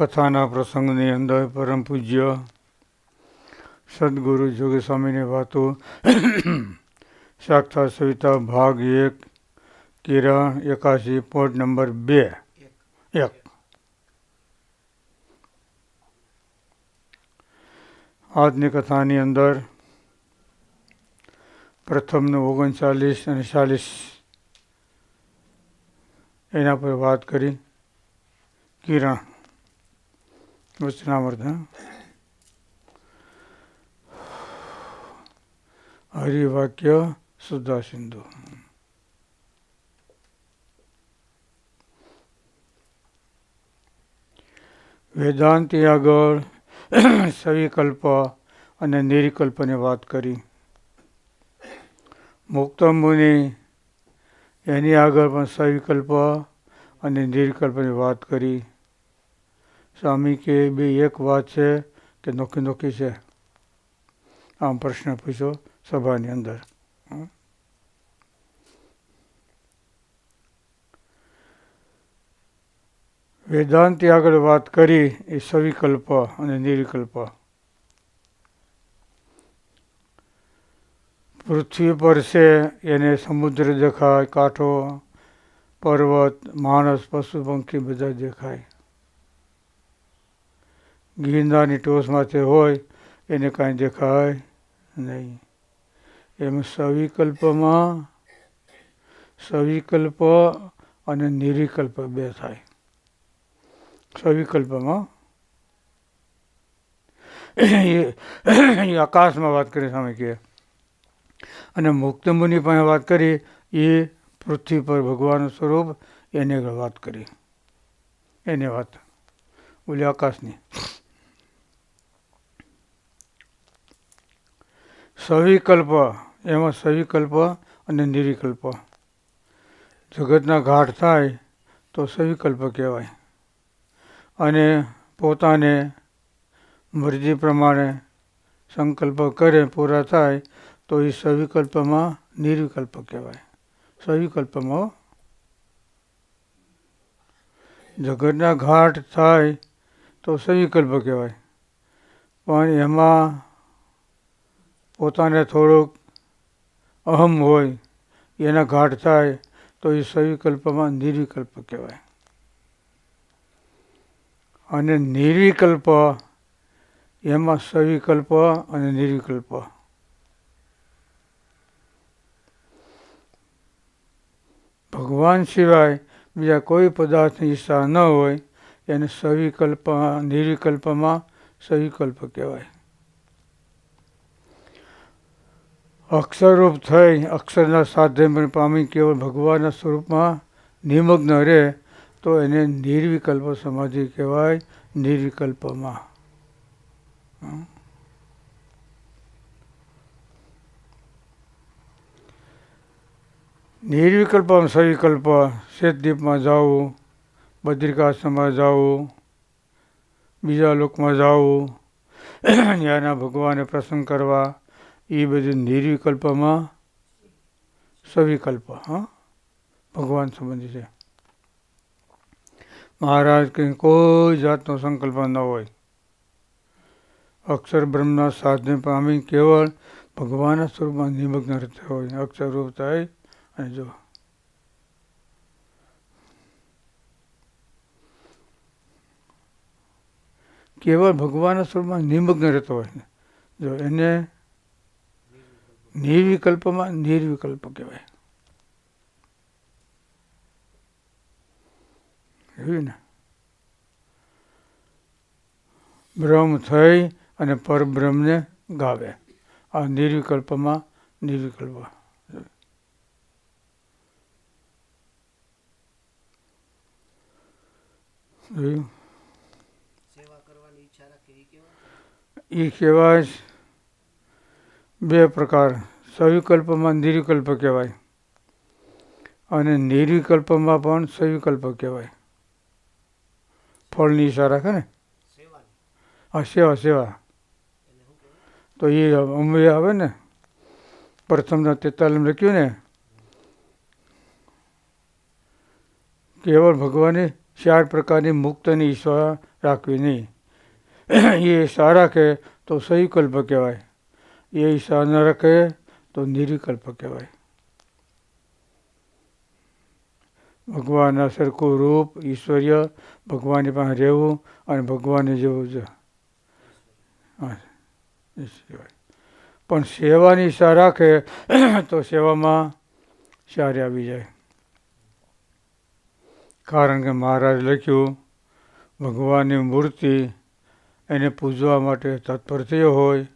કથાના પ્રસંગની અંદર પરમ પૂજ્ય સદગુરુ જોગી સ્વામીની વાતો સાક્ષાત સવિતા ભાગ એક કિરણ એકાશી પોઈન્ટ નંબર બે. એક. આજની કથાની અંદર પ્રથમનું ઓગણચાલીસ અને ચાલીસ એના પર વાત કરી. કિરણ. વચનામૃત હા હરિવાક્ય સુધા સિંધુ વેદાંતિ આગળ સવિકલ્પ અને નિરિકલ્પની વાત કરી. મુક્ત મુનિ એની આગળ પણ સવિકલ્પ અને નિર્વિકલ્પની વાત કરી. સ્વામી કે બે એક વાત છે કે નોખી નોખી છે? આમ પ્રશ્ન પૂછ્યો સભાની અંદર. વેદાંતિ આગળ વાત કરી, એ સવિકલ્પ અને નિર્વિકલ્પ પૃથ્વી પર છે, એને સમુદ્ર દેખાય, કાંઠો, પર્વત, માણસ, પશુ, પંખી બધા દેખાય. ગિરનારની ટોચમાંથી હોય, એને કાંઈ દેખાય નહીં. એમ સવિકલ્પમાં, સવિકલ્પ અને નિરિકલ્પ બે થાય. સવિકલ્પમાં, એ આકાશમાં વાત કરી સામે કે, અને મુક્ત મુનિ પાસે વાત કરી, એ પૃથ્વી પર ભગવાનનું સ્વરૂપ, એને વાત કરી. એને વાત. ઓલી આકાશની. સવિકલ્પ એમાં સવિકલ્પ અને નિરિકલ્પ. જગતના ઘાટ થાય તો સવિકલ્પ કહેવાય. અને પોતાને મરજી પ્રમાણે સંકલ્પ કરે, પૂરા થાય, તો એ સવિકલ્પમાં નિર્વિકલ્પ કહેવાય. સવિકલ્પમાં જગતના ઘાટ થાય તો સવિકલ્પ કહેવાય. પણ એમાં પોતાને થોડુંક અહમ હોય, એના ઘાટ થાય, તો એ સવિકલ્પમાં નિર્વિકલ્પ કહેવાય. અને નિર્વિકલ્પ એમાં સવિકલ્પ અને નિર્વિકલ્પ ભગવાન સિવાય બીજા કોઈ પદાર્થની ઈચ્છા ન હોય, એને સવિકલ્પ નિર્વિકલ્પમાં સવિકલ્પ કહેવાય. અક્ષરરૂપ થઈ અક્ષરના સાધ્ય પામી કેવળ ભગવાનના સ્વરૂપમાં નિમગ્ન રહે, તો એને નિર્વિકલ્પ સમાધિ કહેવાય, નિર્વિકલ્પમાં. નિર્વિકલ્પ સવિકલ્પ શેતદીપમાં જવું બદ્રિકાશ્રમમાં જવું બીજા લોકમાં જવું ત્યાંના ભગવાને પ્રસંગ કરવા એ બધું નિર્વિકલ્પમાં સવિકલ્પ, હા? ભગવાન સંબંધી છે. મહારાજ કંઈ કોઈ જાતનો સંકલ્પ ન હોય. અક્ષર બ્રહ્મના સાધને પામી કેવળ ભગવાનના સ્વરૂપમાં નિમગ્ન રહેતા હોય. અક્ષર રૂપ થાય અને જો. કેવળ ભગવાનના સ્વરૂપમાં નિમગ્ન રહેતો હોય જો એને નિર્વિકલ્પમાં નિર્વિકલ્પ કહેવાય. જોયું ને? બ્રહ્મ થઈ અને પરબ્રહ્મને ગાવે. આ નિર્વિકલ્પમાં નિર્વિકલ્પ. જોયું? એ કહેવાય બે પ્રકાર. સવિકલ્પમાં નિર્વિકલ્પ કહેવાય અને નિર્વિકલ્પમાં પણ સવિકલ્પ કહેવાય. ફળની ઈચ્છા રાખે ને? હા સેવા સેવા. તો એ અમે આવે ને? પ્રથમના તેતાલીમ લખ્યું ને? કેવળ ભગવાને ચાર પ્રકારની મુક્તની ઈચ્છા રાખવી નહીં. એ સારા કે તો સવિકલ્પ કહેવાય. એ ઈચ્છા ન રાખે તો નિરિકલ્પ કહેવાય. ભગવાનના સરખું રૂપ ઈશ્વર્ય ભગવાનની પાસે રહેવું અને ભગવાનને જેવું જ. પણ સેવાની ઈચ્છા રાખે તો સેવામાં સારી આવી જાય. કારણ કે મહારાજ લખ્યું, ભગવાનની મૂર્તિ એને પૂજવા માટે તત્પર થયો હોય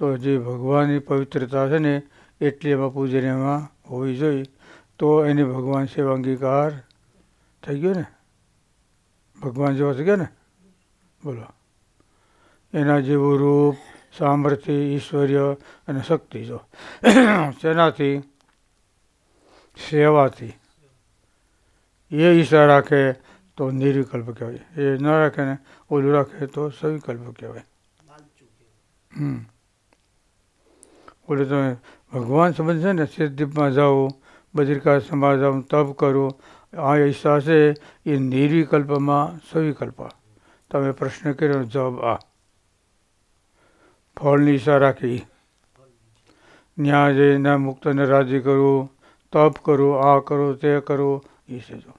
તો જે ભગવાનની પવિત્રતા છે ને એટલી એમાં પૂજન એમાં હોવી જોઈએ. તો એની ભગવાન સેવા અંગીકાર થઈ ગયો ને? ભગવાન જેવા થઈ ગયા ને? બોલો. એના જેવું રૂપ સામર્થ્ય ઈશ્વર્ય અને શક્તિ જો. શેનાથી? સેવાથી. એ ઈશા રાખે તો નિર્વિકલ્પ કહેવાય. એ ન રાખે ને ઓલું રાખે તો સવિકલ્પ કહેવાય. હમ. ઓલું તમે ભગવાન સમજશે ને, સિદ્ધિપમાં જાઓ બદ્રિકાશ્રમમાં જાઓ તપ કરો. આ ઈચ્છા છે એ નિર્વિકલ્પમાં સવિકલ્પ તમે પ્રશ્ન કર્યો, જવાબ આ. ફળની ઈચ્છા રાખી. ન્યાય જઈને મુક્તને રાજી કરવું તપ કરો, આ કરો, તે કરો. એ છે જો.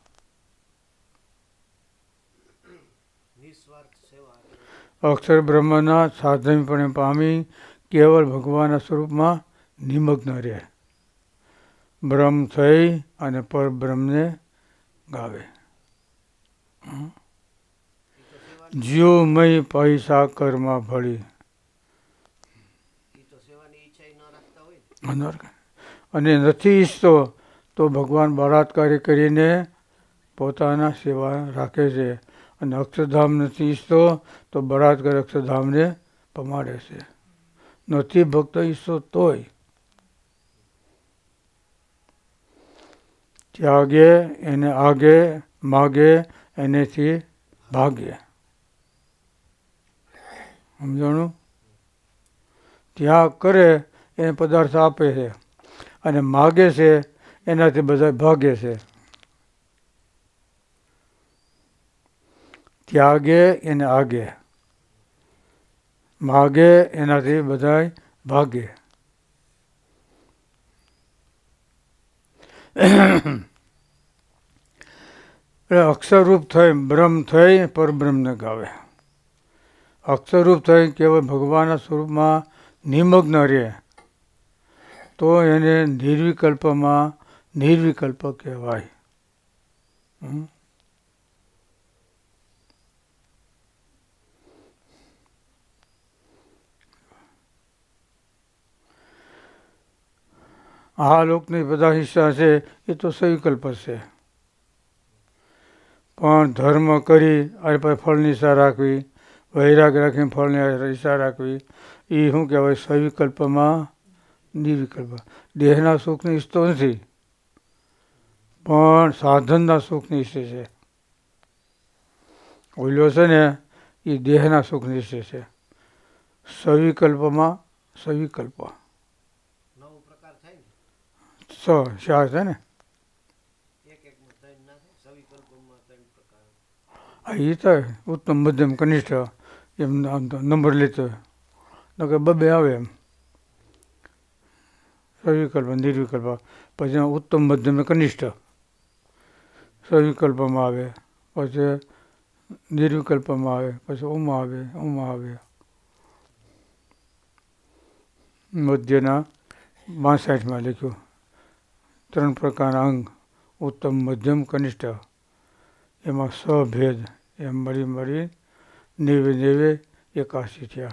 અક્ષર બ્રહ્મના સાધનપણે પામી કેવળ ભગવાનના સ્વરૂપમાં નિમગ્ન રહે. બ્રહ્મ થઈ અને પરબ્રહ્મને ગાવે. જીવમય પૈસા કર્મમાં ભળી અને નથી ઈચ્છતો તો ભગવાન બળાત્કારી કરીને પોતાના સેવા રાખે છે. અને અક્ષરધામ નથી ઈચ્છતો તો બળાત્કાર અક્ષરધામને પમાડે છે. નથી ભક્ત ઈશ્વર તોય ત્યાગે એને આગે માગે એનેથી ભાગે સમજાણું ત્યાગ કરે એને પદાર્થ આપે છે અને માગે છે એનાથી બધા ભાગે છે ત્યાગે એને આગે માગે એનાથી બધા ભાગે. એટલે અક્ષરરૂપ થઈ બ્રહ્મ થઈ પરબ્રહ્મને ગાવે. અક્ષરરૂપ થઈ કેવળ ભગવાનના સ્વરૂપમાં નિમગ્ન રહે, તો એને નિર્વિકલ્પમાં નિર્વિકલ્પ કહેવાય. આ લોકની બધા હિસ્સા છે, એ તો સવિકલ્પ છે. પણ ધર્મ કરી અને પછી ફળની ઈચ્છા રાખવી, વૈરાગ રાખીને ફળની ઈચ્છા રાખવી, એ શું કહેવાય, સવિકલ્પમાં નિર્વિકલ્પ. દેહના સુખની ઈચ્છતો નથી, પણ સાધનના સુખની ઈચ્છે છે. ઓલ્યો છે ને, એ દેહના સુખની ઈચ્છે છે. સવિકલ્પમાં સવિકલ્પ નવો પ્રકાર થાય ને સ શાહ છે ને? એ તો ઉત્તમ મધ્યમ કનિષ્ઠ એમ આમ તો નંબર લેતો. નકર બબે આવે એમ. સવિકલ્પ નિર્વિકલ્પ. પછી ઉત્તમ મધ્યમ કનિષ્ઠ. સવિકલ્પમાં આવે. પછી નિર્વિકલ્પમાં આવે. પછી ઓમાં આવે ઓમાં આવે. મધ્યના બાસઠમાં લખ્યું. ત્રણ પ્રકારના અંગ, ઉત્તમ, મધ્યમ, કનિષ્ઠ. એમાં સભેદ, એમ મળી મળી નેવે નેવે એકાશી થયા.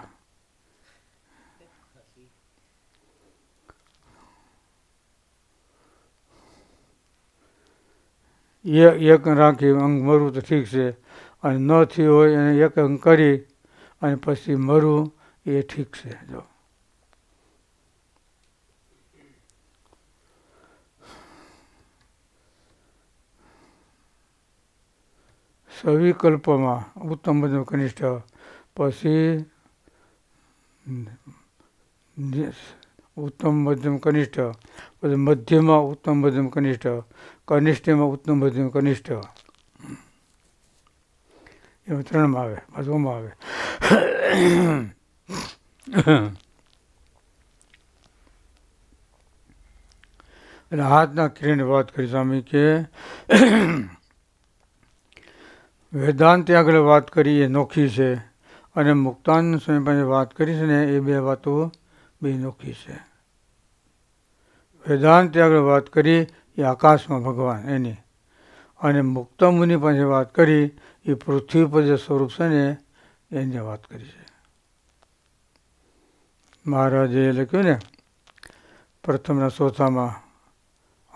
એક રાખી અંગ મરવું તો ઠીક છે, અને ન થયું હોય એને એક અંગ કરી, અને પછી મરવું એ ઠીક છે, જો. સવિકલ્પમાં ઉત્તમ મધ્યમ કનિષ્ઠ. પછી ઉત્તમ મધ્યમ કનિષ્ઠ. પછી મધ્યમાં ઉત્તમ મધ્યમ કનિષ્ઠ. કનિષ્ઠમાં ઉત્તમ મધ્યમ કનિષ્ઠ. એમાં ત્રણમાં આવે, પાછું આવે. એટલે હાથના ક્રિયાની વાત કરી, સ્વામી, કે વેદાંતે આગળ વાત કરી, એ નોખી છે. અને મુક્તાનંદ સ્વામી વાત કરી છે ને, એ બે વાતો બે નોખી છે. વેદાંતે આગળ વાત કરી, એ આકાશમાં ભગવાન, એની. અને મુક્ત મુનિ પાસે વાત કરી, એ પૃથ્વી પર જે સ્વરૂપ છે ને, એની વાત કરી છે. મહારાજે લખ્યું ને, પ્રથમના ચોથામાં,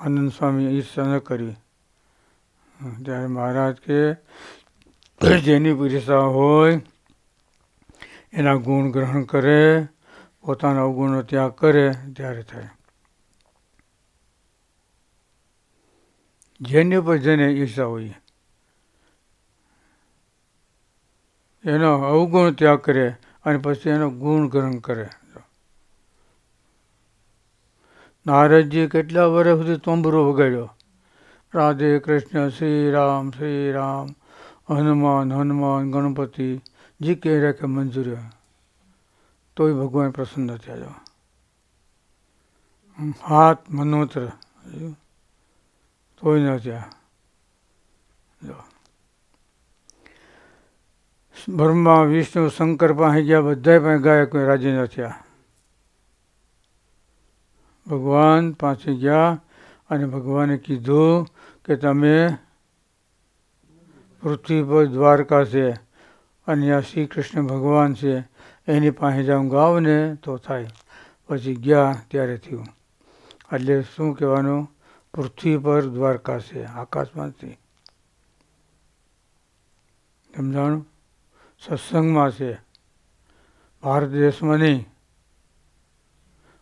આનંદ સ્વામી ઈર્ષા ન કરી. ત્યારે મહારાજ કે જેની ઈર્ષા હોય, એના ગુણ ગ્રહણ કરે, પોતાના અવગુણનો ત્યાગ કરે, ત્યારે થાય. જેની પર જેને ઈર્ષા હોય, એનો અવગુણ ત્યાગ કરે અને પછી એનો ગુણ ગ્રહણ કરે. નારદજી કેટલા વર્ષ સુધી તોંબરો વગાડ્યો? રાધે કૃષ્ણ, શ્રી રામ શ્રી રામ. હનુમાન હનુમાન, ગણપતિ જે કહે કે મંજૂર. તોય ભગવાન પ્રસન્ન થયા હાથ મનોત્ર તોય ન થયા. જો. બ્રહ્મા, વિષ્ણુ, શંકર પાસે ગયા બધા પાસે ગયા કોઈ રાજી ન થયા. ભગવાન પાસે ગયા અને ભગવાને કીધું કે તમે પૃથ્વી પર દ્વારકા છે અને આ શ્રી કૃષ્ણ ભગવાન છે, એની પાસે જાઉં ગાવ ને તો થાય. પછી ગયા ત્યારે થયું. એટલે શું કહેવાનું? પૃથ્વી પર દ્વારકા છે, આકાશમાંથી. સમજાણું? સત્સંગમાં છે. ભારત દેશમાં નહીં.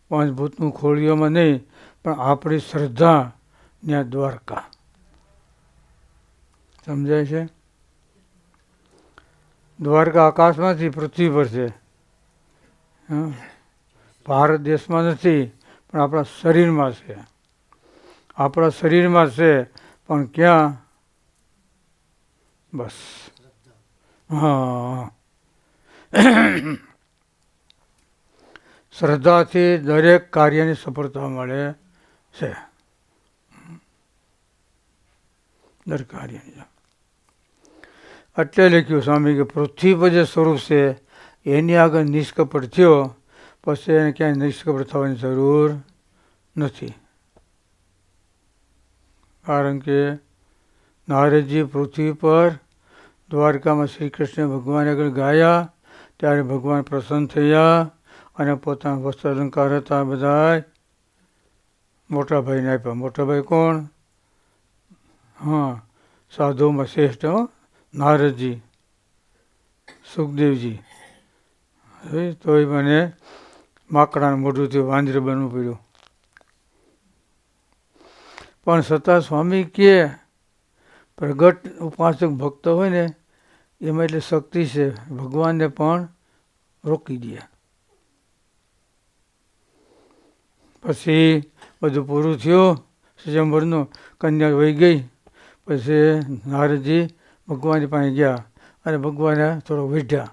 પાંચ ભૂતનું ખોળીઓમાં નહીં. પણ આપણી શ્રદ્ધા ત્યાં દ્વારકા. સમજાય છે? દ્વારકા આકાશમાંથી પૃથ્વી પર છે. ભારત દેશમાં નથી, પણ આપણા શરીરમાં છે. આપણા શરીરમાં છે, પણ ક્યાં? બસ. હા. શ્રદ્ધાથી દરેક કાર્યની સફળતા મળે છે. દરેક કાર્યની એટલે લખ્યું, સ્વામી, કે પૃથ્વી પર જે સ્વરૂપ છે, એની આગળ નિષ્કપટ થયો, પછી એને ક્યાંય નિષ્કપટ થવાની જરૂર નથી. કારણ કે નારદજી પૃથ્વી પર દ્વારકામાં શ્રી કૃષ્ણ ભગવાન આગળ ગાયા, ત્યારે ભગવાન પ્રસન્ન થયા અને પોતાના વસ્ત્ર અલંકાર હતા બધા મોટા ભાઈને આપ્યા. મોટા ભાઈ કોણ? હા સાધુમાં શ્રેષ્ઠ હો, નારદજી સુખદેવજી. હવે તોય મને માકડાનું મોઢું થયું વાંદરે બનવું પડ્યું. પણ છતાં સ્વામી કે પ્રગટ ઉપાસક ભક્ત હોય ને એમાં એટલે શક્તિ છે ભગવાનને પણ રોકી દે. પછી બધું પૂરું થયું સ્વયંવરનું કન્યા વહી ગઈ. પછી નારદજી ભગવાનની પાસે ગયા અને ભગવાને થોડો વીઢ્યા?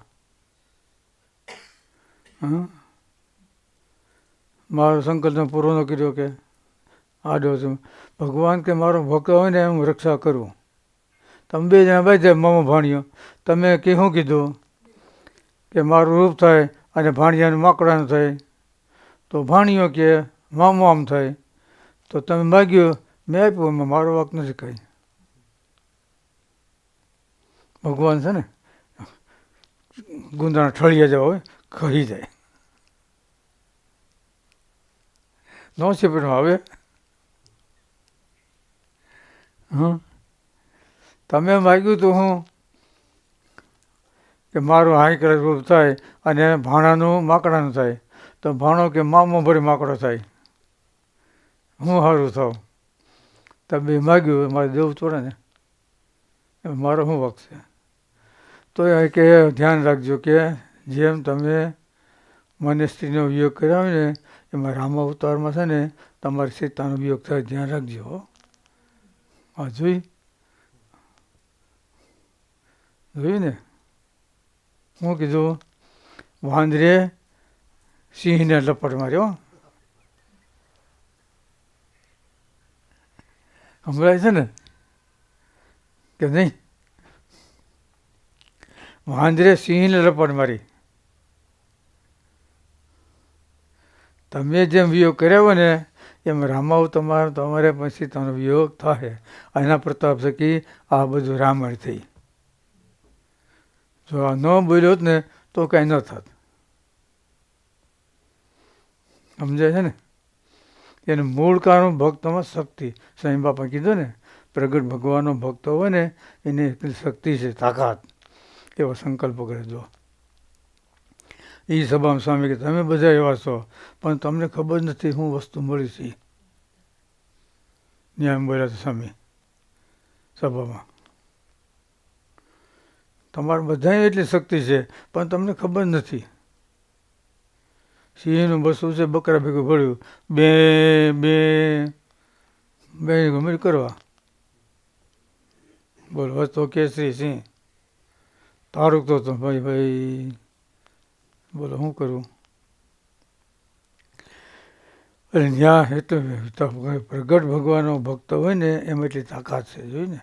મારો સંકલ્પ પૂરો ન કર્યો કે આડો છું ભગવાન કે મારો ભક્ત હોય ને હું રક્ષા કરું. તમે બે જણા બે મામો ભાણિયો, તમે કે શું કીધું કે મારું રૂપ થાય અને ભાણિયાનું માકડાનું થાય. તો ભાણિયો કે મામો આમ થાય. તો તમે માગ્યું, મેં આપ્યું મારો વાક નથી કંઈ. ભગવાન છે ને ગુંદાણા ઠળિયા જવા હોય કહી જાય. નો છે પણ હવે? હં તમે માગ્યું તો હું કે મારું હાઈ કલર રૂપ થાય, અને ભાણાનું માકડાનું થાય. તો ભાણો કે મામો ભરી માકડો થાય. હું સારું થાવ. તમે માગ્યું મારે દેવું તોડે ને. મારો શું વખત છે? તો એ કે ધ્યાન રાખજો કે જેમ તમે મને સ્ત્રીનો વિયોગ કર્યો હોય ને, એમાં રામ અવતારમાં છે ને, તમારી સીતાનો વિયોગ થાય, ધ્યાન રાખજો હા. જોઈ? જોયું ને? હું કીધું, વાંદરે સિંહને લપટ માર્યો. સંભળાય છે ને? કે નહીં? વાંદરે સિંહને લપટ મારી. તમે જેમ વિયોગ કર્યો હોય ને, એમ રામાવ તમારો, તમારે પછી તમારો વિયોગ થશે એના પ્રતાપ શકી આ બધું રામાયણ થઈ. જો આ ન બોલ્યો ને, તો કાંઈ ન થાત. સમજાય છે ને? એનું મૂળ કારણ ભક્તમાં શક્તિ. સ્વામી બાપા કીધું ને, પ્રગટ ભગવાનનો ભક્ત હોય ને, એની શક્તિ છે, તાકાત. એવો સંકલ્પ કરજો એ સભામાં સ્વામી કે, તમે બધા એવા છો, પણ તમને ખબર નથી હું વસ્તુ મળી છે. ન્યાય બોલ્યા સ્વામી સભામાં. તમારે બધાને એટલી શક્તિ છે, પણ તમને ખબર નથી. સિંહનું બસું છે, બકરા ભેગું ભળ્યું બે બે બે ગમે કરવા. બોલ વસ્તો કેસરી સિંહ. તારું તો ભાઈ ભાઈ, બોલો શું કરું? અને ત્યાં એટલે પ્રગટ ભગવાનનો ભક્ત હોય ને, એમ એટલી તાકાત છે જોઈ ને?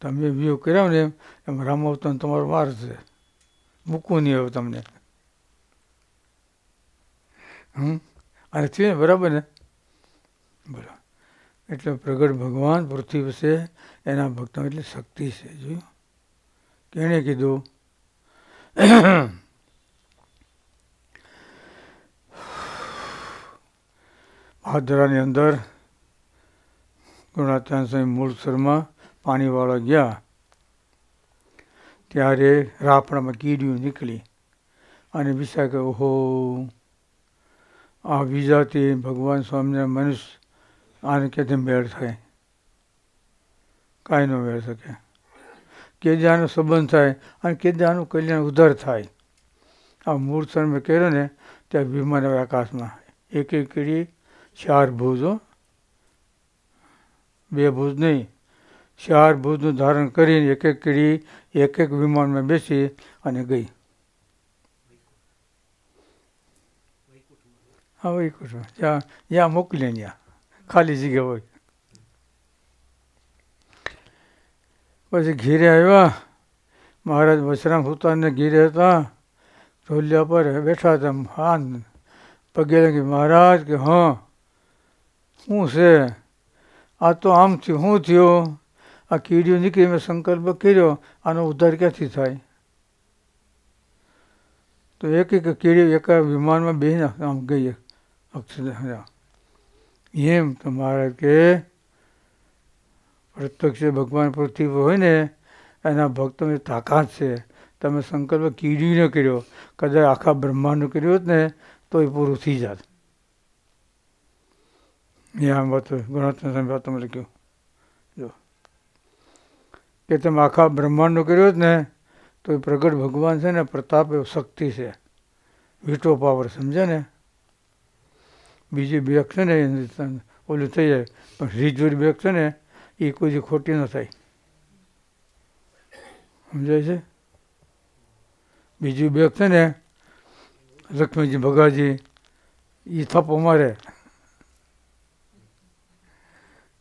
તમે વ્યૂ કર્યા ને, એમ રામાવતન તમારો માર છે. મૂકવું નહીં હવે તમને. હમ? અને થયું બરાબર ને? બોલો. એટલે પ્રગટ ભગવાન પૃથ્વી વિશે એના ભક્તો એટલે શક્તિ છે જોયું કેણે કીધું? ભાદરાની અંદર ગુણાત્યાન સ્વામી મૂળસરમાં પાણીવાળા ગયા. ત્યારે રાપડામાં કીડીઓ નીકળી અને વિશાખે ઓહો, આ વિજાથી ભગવાન સ્વામીના મનુષ્ય આને ક્યાંથી મેળ થાય. કાંઈ ન મેળ શકે. કે સંબંધ થાય અને કે કલ્યાણ ઉધાર થાય. આ મૂળ મેં કર્યો ને ત્યાં વિમાન આકાશમાં. એક એક કીડી, ચાર ભુજો બે ભુજ નહીં. ચાર ભુજનું ધારણ કરીને એક એક કીડી, એક એક વિમાનમાં બેસી અને ગઈ. હા, વૈકુંઠમાં. જ્યાં જ્યાં મોકલે ત્યાં ખાલી જગ્યા હોય. પછી ઘીરે આવ્યા. મહારાજ વસરામ સુતાને ઘીરે હતા. ઢોલિયા પર બેઠા હતા. હા પગે લાગી, મહારાજ, કે હા, શું છે? આ તો આમ થયું શું થયો? આ કીડીઓ નીકળી, મેં સંકલ્પ કર્યો. આનો ઉદ્ધાર ક્યાંથી થાય? તો એક એક કીડી એક વિમાનમાં બેહીને આમ ગઈ. અક્ષર એમ તો મહારાજ કે પ્રત્યક્ષ ભગવાન પૃથ્વી હોય ને, એના ભક્તોની તાકાત છે. તમે સંકલ્પ ન કર્યો. કદાચ આખા બ્રહ્માંડનું કર્યો હોત ને તો એ પૂરું થઈ જાત. એ આમ વાત ગુણાત્મક વાત તમે લખ્યું. જો. કે તમે આખા બ્રહ્માંડનો કર્યો હોત ને તો એ પ્રગટ ભગવાન છે ને, પ્રતાપ એવો શક્તિ છે. વીટો પાવર સમજે ને? બીજી બેક છે ને ઓલું થઈ જાય પણ રીજવરી બેક છે ને, એ કોઈ ખોટી ન થાય. સમજાય છે? બીજું બેગ છે ને, લક્ષ્મીજી ભગાજી એ થપ્પો મારે.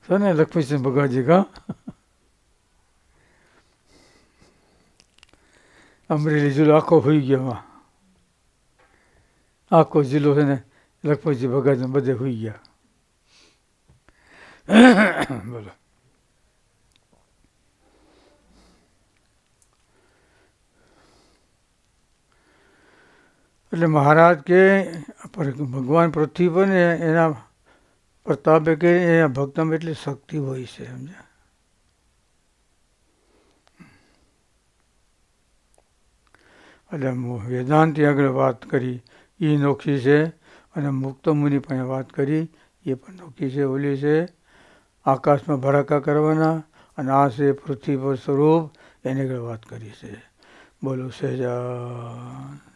છે ને લક્ષ્મીસિંહ ભગાજી કા? અમરેલી જિલ્લો આખો હોઈ ગયો આખો જિલ્લો છે ને લખપતજી ભગત બધે હોઈ ગયા. બોલો. એટલે મહારાજ કે ભગવાન પૃથ્વી પર ને એના પ્રતાપે કે એના ભક્તમાં એટલી શક્તિ હોય છે, સમજ્યા. એટલે વેદાંતિ આગળ વાત કરી. એ નોખી છે. અને મુક્ત મુનિ પાસે વાત કરી, એ પણ નોખી છે, ઓલી છે, આકાશમાં ભડાકા કરવાના અને આ છે પૃથ્વી પર સ્વરૂપ, એની આગળ વાત કરી છે. બોલો સહેજા